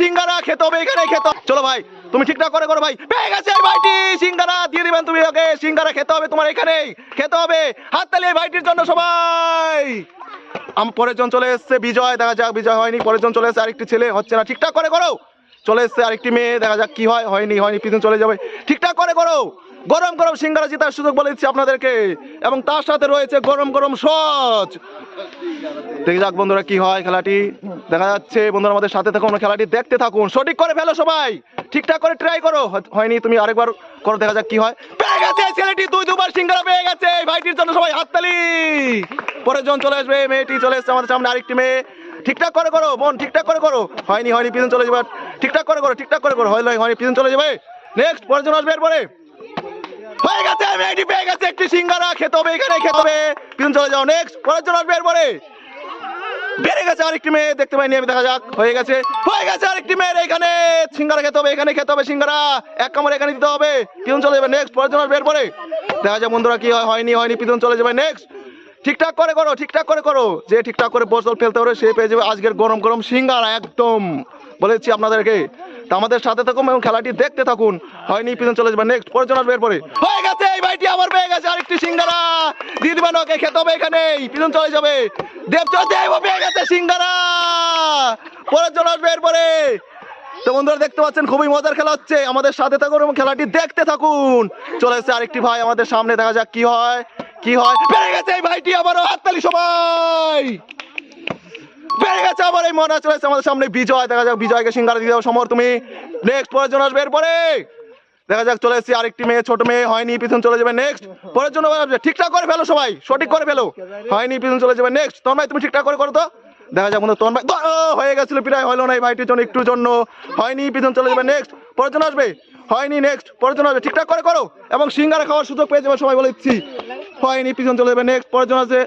সিঙ্গারা খেতে হবে এখানে খেতে চলো ভাই, তুমি ঠিকঠাক করে করো ভাই। গেছে ভাইটি, সিঙ্গারা, দিয়ে দিবেন তুমি ওকে। সিঙ্গারা খেতে হবে তোমার এখানেই, খেতে হবে। হাত তালিয়ে ভাইটির জন্য সবাই। আম, পরের জন চলে এসছে, বিজয়। দেখা যাক, বিজয় হয়নি, পরের জন চলে এসছে, আরেকটি ছেলে। হচ্ছে না, ঠিকঠাক করে করো। চলে এসছে আরেকটি মেয়ে, দেখা যাক কি হয়, হয়নি হয়নি, পিছন চলে যাবে। ঠিকঠাক করে করো, গরম গরম সিঙ্গারা জিতার সুযোগ বলে দিচ্ছি আপনাদেরকে। এবং তার সাথে রয়েছে গরম গরম সচ দেখে যাক বন্ধুরা কি হয় খেলাটি। দেখা যাচ্ছে বন্ধুরা আমাদের সাথে থাকুন, খেলাটি দেখতে থাকুন। সঠিক করে ফেলো সবাই। ঠিকঠাক করে ট্রাই করো। হয়নি, তুমি আরেকবার করো, দেখা যাক কি হয়। পেয়ে গেছে ছেলেটি, দুই, দুবার সিঙ্গারা পেয়ে গেছে। ভাইটির জন্য সবাই হাততালি। পরের জন চলে আসবে মেয়েটি চলে এসছে আমাদের সামনে আরেকটি মেয়ে। ঠিকঠাক করে করো বোন ঠিকঠাক করে করো। হয়নি হয়নি, পিছন চলে যাবে। ঠিকঠাক করে করো, ঠিকঠাক করে করো। হয়নি হয়নি পিছন চলে যাবে। নেক্সট পরের আসবে এরপরে। হয়ে গেছে মেয়েটি পেয়ে গেছে একটি সিঙ্গারা, খেতে হবে এখানে খেতে হবে। পিছন চলে যাও নেক্সট পরের জন আসবে এরপরে। বেড়ে গেছে আরেকটি মেয়ে, দেখতে পাইনি আমি, দেখা যাক, হয়ে গেছে। হয়ে গেছে আরেকটি মেয়ের এখানে, সিঙ্গারা খেতে হবে এখানে খেতে হবে সিঙ্গারা। এক কামড় এখানে দিতে হবে, পিছন চলে যাবে নেক্সট পরের জন্য বের পরে দেখা যাক বন্ধুরা কি হয়, হয়নি হয়নি, পিছন চলে যাবে নেক্সট ঠিকঠাক করে করো, ঠিকঠাক করে করো। যে ঠিকঠাক করে বসল ফেলতে পারে, সে পেয়ে যাবে আজকের গরম গরম সিঙ্গারা, একদম। বলেছি আপনাদেরকে আমাদের সাথে থাকুন এবং খেলাটি দেখতে থাকুন। হয়নি, পিছন চলে যাবে নেক্সট পরের জন্য বের পরে হয়ে গেছে, এই ভাইটি আবার পেয়ে গেছে আরেকটি সিঙ্গারা। দিয়ে ওকে খেতে হবে এখানেই পিছন চলে যাবে। দেবচর দেব পেয়ে গেছে সিঙ্গারা। পরের জন্য আসবে এরপরে। তো বন্ধুরা, দেখতে পাচ্ছেন, খুবই মজার খেলা হচ্ছে। আমাদের সাথে থাকুন এবং খেলাটি দেখতে থাকুন। চলে এসেছে আরেকটি ভাই আমাদের সামনে, দেখা যাক কি হয় কি হয়। পেরে গেছে এই ভাইটি আবারও হাততালি সবাই। পেরে গেছে আবার এই মনে চলে এসেছে আমাদের সামনে বিজয়। দেখা যাক বিজয়কে সিঙ্গারা দিয়ে দাও সমর। তুমি নেক্সট পরের জন্য আসবে। এরপরে দেখা যাক চলে এসেছি আরেকটি মেয়ে, ছোট মেয়ে। হয়নি, পিছন চলে যাবে নেক্সট পরের জন্য ঠিকঠাক করে ফেলো সবাই। সঠিক করে ফেলো। হয়নি, পিছন চলে যাবে নেক্সট ভাই তুমি ঠিকঠাক করে করো তো। দেখা যাক বন্ধু ভাই হয়ে গেছিল প্রায় হলো না এই ভাইটির জন্য একটুর জন্য। হয়নি, পিছন চলে যাবে নেক্সট পরের জন্য আসবে। হয়নি নেক্সট পরের জন্য আসবে। ঠিকঠাক করে করো। এবং সিঙ্গারা খাওয়ার সুযোগ পেয়ে যাবে সবাই বলে দিচ্ছি। হয়নি, পিছন চলে যাবে নেক্সট পরের জন্য আসবে।